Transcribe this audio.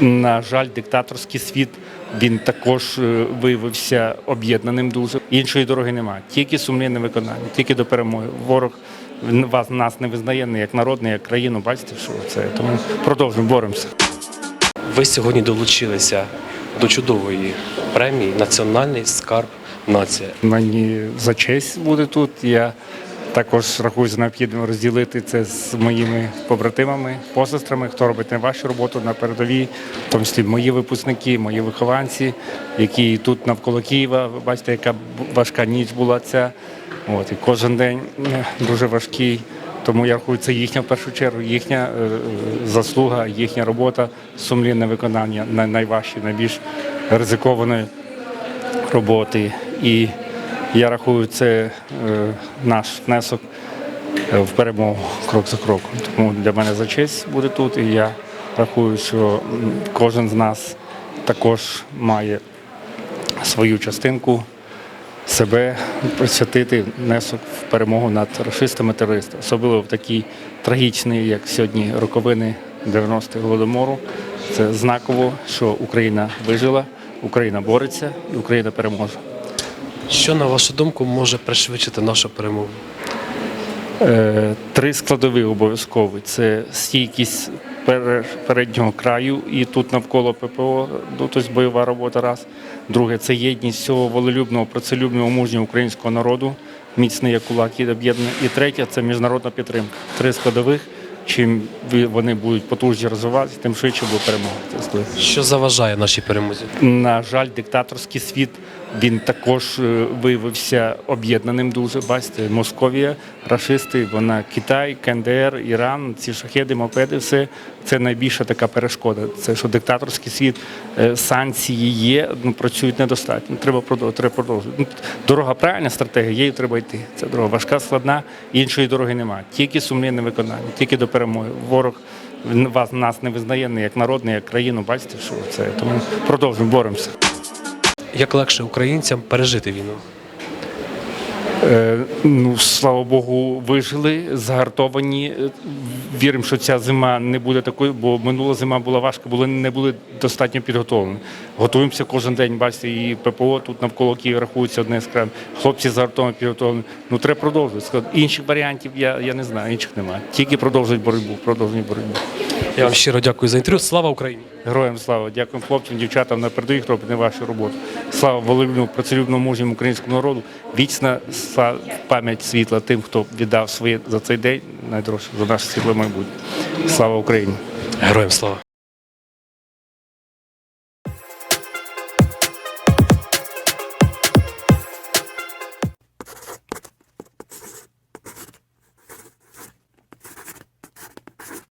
На жаль, диктаторський світ він також е, виявився об'єднаним дуже. Іншої дороги немає. Тільки сумлінне виконання, тільки до перемоги. Ворог вас нас не визнає не як народ, не як країну. Бачите, що це тому продовжуємо боремося. Ви сьогодні долучилися до чудової премії Національний скарб нація. Мені за честь буде тут. Я також рахую за необхідним розділити це з моїми побратимами, посестрами, хто робить найважчу роботу на передовій, в тому числі мої випускники, мої вихованці, які тут навколо Києва. Ви бачите, яка важка ніч була ця. От, і кожен день е, дуже важкий. Тому я рахую, це їхня в першу чергу, їхня е, е, заслуга, їхня робота, сумлінне виконання най- найважчої, найбільш ризикованої роботи. І я рахую, це е, наш внесок е, в перемогу крок за кроком. Тому для мене за честь буде тут. І я рахую, що кожен з нас також має свою частинку себе присвятити внесок в перемогу над расистами терористами, особливо в такий трагічний, як сьогодні, роковини 90-х голодомору. Це знаково, що Україна вижила, Україна бореться і Україна переможе. Що, на вашу думку, може пришвидшити нашу перемогу? Е, Три складові обов'язкові: це стійкість переднього краю і тут навколо ППО, ну, тобто бойова робота раз. Друге це єдність цього волелюбного, працелюбного, мужнього українського народу, міцний як кулак і об'єднаний. І третє це міжнародна підтримка. Три складових. Чим вони будуть потужні розвиватися, тим швидше буде перемога. Що заважає нашій перемозі? На жаль, диктаторський світ він також е, виявився об'єднаним дуже. Бачите, Московія, рашисти, вона Китай, КНДР, Іран, ці шахеди, мопеди, все це найбільша така перешкода. Це що диктаторський світ, е, санкції є, ну працюють недостатньо. Треба продовжувати. Продовжувати. Ну, Дорога правильна стратегія, її треба йти. Це дорога важка, складна, іншої дороги немає. Тільки сумлінне виконання, тільки до перемоги. Ворог вас нас не визнає не як народ, не як країну. Бачите, що це тому продовжуємо боремося. Як легше українцям пережити війну? Е, ну, слава Богу, вижили, загартовані. Віримо, що ця зима не буде такою, бо минула зима була важка, були не були достатньо підготовлені. Готуємося кожен день. Бачите, і ППО тут навколо Києва рахується одне з кран. Хлопці загартовані підготовлені. Ну треба продовжувати. Інших варіантів я, я не знаю, інших немає. Тільки продовжують боротьбу, продовжують боротьбу. Я вам щиро дякую за інтерв'ю. Слава Україні! Героям слава, дякуємо хлопцям, дівчатам на передових робить не вашу роботу. Слава волелюбному, працелюбному мужньому українському народу. Вічна пам'ять світла тим, хто віддав своє за цей день найдорожче за наше світле майбутнє. Слава Україні! Героям слава!